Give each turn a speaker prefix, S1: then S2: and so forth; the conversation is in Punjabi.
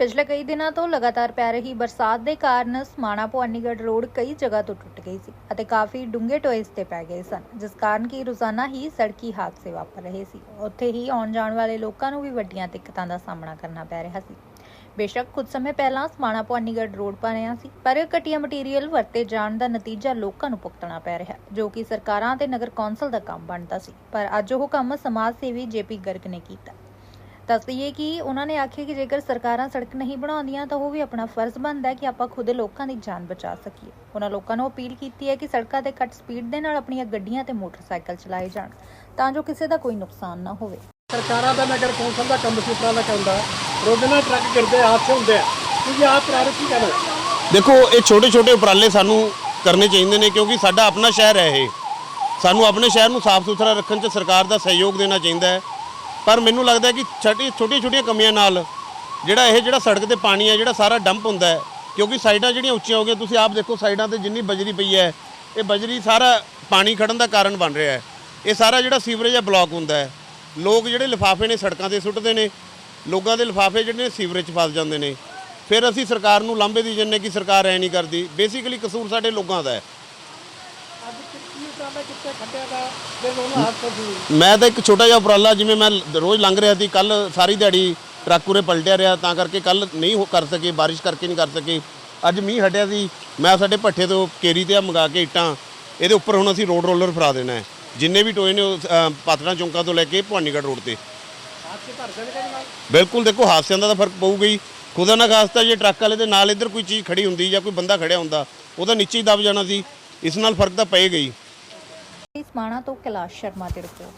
S1: ਪਿਛਲੇ ਕਈ ਦਿਨਾਂ ਤੋਂ ਲਗਾਤਾਰ ਪੈ ਰਹੀ ਬਰਸਾਤ ਦੇ ਕਾਰਨ ਸਮਾਣਾ ਭਵਾਨੀਗੜ੍ਹ ਰੋਡ ਕਈ ਜਗ੍ਹਾ ਤੋਂ ਟੁੱਟ ਗਈ ਸੀ ਅਤੇ ਕਾਫੀ ਡੂੰਘੇ ਟੋਏ ਇਸ ਤੇ ਪੈ ਗਏ ਸਨ, ਜਿਸ ਕਾਰਨ ਕਿ ਰੋਜ਼ਾਨਾ ਹੀ ਸੜਕੀ ਹਾਦਸੇ ਵਾਪਰ ਰਹੇ ਸੀ। ਉੱਥੇ ਹੀ ਆਉਣ ਜਾਣ ਵਾਲੇ ਲੋਕਾਂ ਨੂੰ ਵੀ ਵੱਡੀਆਂ ਦਿੱਕਤਾਂ ਦਾ ਸਾਹਮਣਾ ਕਰਨਾ ਪੈ ਰਿਹਾ ਸੀ। ਬੇਸ਼ੱਕ ਕੁਝ ਸਮੇਂ ਪਹਿਲਾਂ ਸਮਾਣਾ ਭਵਾਨੀਗੜ੍ਹ ਰੋਡ ਬਣਿਆ ਸੀ, ਪਰ ਇਹ ਘਟੀਆ ਮਟੀਰੀਅਲ ਵਰਤੇ ਜਾਣ ਦਾ ਨਤੀਜਾ ਲੋਕਾਂ ਨੂੰ ਭੁਗਤਣਾ ਪੈ ਰਿਹਾ, ਜੋ ਕਿ ਸਰਕਾਰਾਂ ਤੇ ਨਗਰ ਕੌਂਸਲ ਦਾ ਕੰਮ ਬਣਦਾ ਸੀ। ਪਰ ਅੱਜ ਉਹ ਕੰਮ ਸਮਾਜ ਸੇਵੀ ਜੇਪੀ ਗਰਗ ਨੇ ਕੀਤਾ। ਦੱਸ ਦਈਏ ਕਿ ਉਹਨਾਂ ਨੇ ਆਖਿਆ ਕਿ ਜੇਕਰ ਸਰਕਾਰਾਂ ਸੜਕ ਨਹੀਂ ਬਣਾਉਂਦੀਆਂ ਤਾਂ ਉਹ ਵੀ ਆਪਣਾ ਫਰਜ਼ ਬਣਦਾ ਹੈ ਕਿ ਆਪਾਂ ਖੁਦ ਲੋਕਾਂ ਦੀ ਜਾਨ ਬਚਾ ਸਕੀਏ। ਉਹਨਾਂ ਲੋਕਾਂ ਨੂੰ ਅਪੀਲ ਕੀਤੀ ਹੈ ਕਿ ਸੜਕਾਂ ਤੇ ਘੱਟ ਸਪੀਡ ਦੇ ਨਾਲ ਆਪਣੀਆਂ ਗੱਡੀਆਂ ਤੇ ਮੋਟਰਸਾਈਕਲ ਚਲਾਏ ਜਾਣ ਤਾਂ ਜੋ ਕਿਸੇ ਦਾ ਕੋਈ ਨੁਕਸਾਨ ਨਾ ਹੋਵੇ।
S2: ਸਰਕਾਰਾਂ ਦਾ ਨਗਰ ਕੌਂਸਲ ਦਾ ਕੰਮ ਸੂਤਰਾਂ ਦਾ ਕੰਮ ਦਾ। ਰੋਜ਼ਾਨਾ ਟਰੱਕ ਗਿਰਦੇ ਹਾਦਸੇ ਹੁੰਦੇ ਆ। ਤੁਸੀਂ ਆਪ ਪ੍ਰਾਰਥ ਕੀ ਕਰੋ
S3: ਦੇਖੋ ਇਹ ਛੋਟੇ ਛੋਟੇ ਉਪਰਾਲੇ ਸਾਨੂੰ ਕਰਨੇ ਚਾਹੀਦੇ ਨੇ ਕਿਉਂਕਿ ਸਾਡਾ ਆਪਣਾ ਸ਼ਹਿਰ ਹੈ ਇਹ। ਸਾਨੂੰ ਆਪਣੇ ਸ਼ਹਿਰ ਨੂੰ ਸਾਫ਼ ਸੁਥਰਾ ਰੱਖਣ 'ਚ ਸਰਕਾਰ ਦਾ ਸਹਿਯੋਗ ਦੇਣਾ ਚਾਹੀਦਾ ਹੈ। ਪਰ ਮੈਨੂੰ ਲੱਗਦਾ ਕਿ ਛੋਟੀ ਛੋਟੀਆਂ ਛੋਟੀਆਂ ਕਮੀਆਂ ਨਾਲ ਜਿਹੜਾ ਇਹ ਜਿਹੜਾ ਸੜਕ ਤੇ ਪਾਣੀ ਹੈ, ਜਿਹੜਾ ਸਾਰਾ ਡੰਪ ਹੁੰਦਾ ਹੈ, ਕਿਉਂਕਿ ਸਾਈਡਾਂ ਜਿਹੜੀਆਂ ਉੱਚੀਆਂ ਹੋ ਗਈਆਂ, ਤੁਸੀਂ ਆਪ ਦੇਖੋ ਸਾਈਡਾਂ ਤੇ ਜਿੰਨੀ ਬਜਰੀ ਪਈ ਹੈ, ਇਹ ਬਜਰੀ ਸਾਰਾ ਪਾਣੀ ਖੜਨ ਦਾ ਕਾਰਨ ਬਣ ਰਿਹਾ ਹੈ। ਇਹ ਸਾਰਾ ਜਿਹੜਾ ਸੀਵਰੇਜ ਹੈ, ਬਲੌਕ ਹੁੰਦਾ ਹੈ। ਲੋਕ ਜਿਹੜੇ ਲਿਫਾਫੇ ਨੇ, ਸੜਕਾਂ ਤੇ ਸੁੱਟਦੇ ਨੇ, ਲੋਕਾਂ ਦੇ ਲਿਫਾਫੇ ਜਿਹੜੇ ਨੇ, ਸੀਵਰੇਜ 'ਚ ਫਸ ਜਾਂਦੇ ਨੇ। ਫਿਰ ਅਸੀਂ ਸਰਕਾਰ ਨੂੰ ਲਾਂਭੇ ਦੀ ਜੰਨੇ ਕਿ ਸਰਕਾਰ ਐ ਨਹੀਂ ਕਰਦੀ। ਬੇਸਿਕਲੀ ਕਸੂਰ ਸਾਡੇ ਲੋਕਾਂ ਦਾ ਹੈ।
S2: ਉਪਰਾਲਾ ਕਿੱਥੇ ਖੱਡਿਆ ਦਾ ਜੇ ਉਹਨਾਂ ਹਾਦਸਾ ਸੀ
S3: ਮੈਂ ਤਾਂ ਇੱਕ ਛੋਟਾ ਜਿਹਾ ਉਪਰਾਲਾ ਜਿਵੇਂ ਮੈਂ ਰੋਜ਼ ਲੰਘ ਰਿਹਾ ਸੀ ਕੱਲ ਸਾਰੀ ਦਿਹਾੜੀ ਟਰੱਕ ਉਰੇ ਪਲਟਿਆ ਰਿਹਾ ਤਾਂ ਕਰਕੇ ਕੱਲ ਨਹੀਂ ਹੋ ਕਰ ਸਕੇ ਬਾਰਿਸ਼ ਕਰਕੇ ਨਹੀਂ ਕਰ ਸਕੇ। ਅੱਜ ਮੀਂਹ ਹਟਿਆ ਸੀ ਮੈਂ ਸਾਡੇ ਭੱਠੇ ਤੋਂ ਕੇਰੀ ਤੇ ਆ ਮੰਗਾ ਕੇ ਇੱਟਾਂ ਇਹਦੇ ਉੱਪਰ ਹੁਣ ਅਸੀਂ ਰੋਡ ਰੋਲਰ ਫਰਾ ਦੇਣਾ ਹੈ। ਜਿੰਨੇ ਵੀ ਟੋਏ ਨੇ ਉਹ ਅ, ਪਾਤੜਾਂ ਚੌਂਕਾਂ ਤੋਂ ਲੈ ਕੇ ਭਵਾਨੀਗੜ੍ਹ ਰੋਡ ਤੇ। ਬਿਲਕੁਲ ਦੇਖੋ ਹਾਦਸਿਆਂ ਦਾ ਤਾਂ ਫ਼ਰਕ ਪਊਗਾ ਹੀ। ਖੁਦਾ ਨਾ ਖਾਸਤਾ ਜੇ ਟਰੱਕ ਵਾਲੇ ਦੇ ਨਾਲ ਇੱਧਰ ਕੋਈ ਚੀਜ਼ ਖੜੀ ਹੁੰਦੀ ਜਾਂ ਕੋਈ ਬੰਦਾ ਖੜਿਆ ਹੁੰਦਾ ਉਹਦਾ ਨੀਚੇ ਹੀ ਦਬ ਜਾਣਾ ਸੀ। ਇਸ ਨਾਲ ਫ਼ਰਕ ਤਾਂ ਪਏਗਾ ਹੀ।
S1: ਸਮਾਣਾ ਤੋਂ ਕੈਲਾਸ਼ ਸ਼ਰਮਾ ਦੀ ਰਿਪੋਰਟ।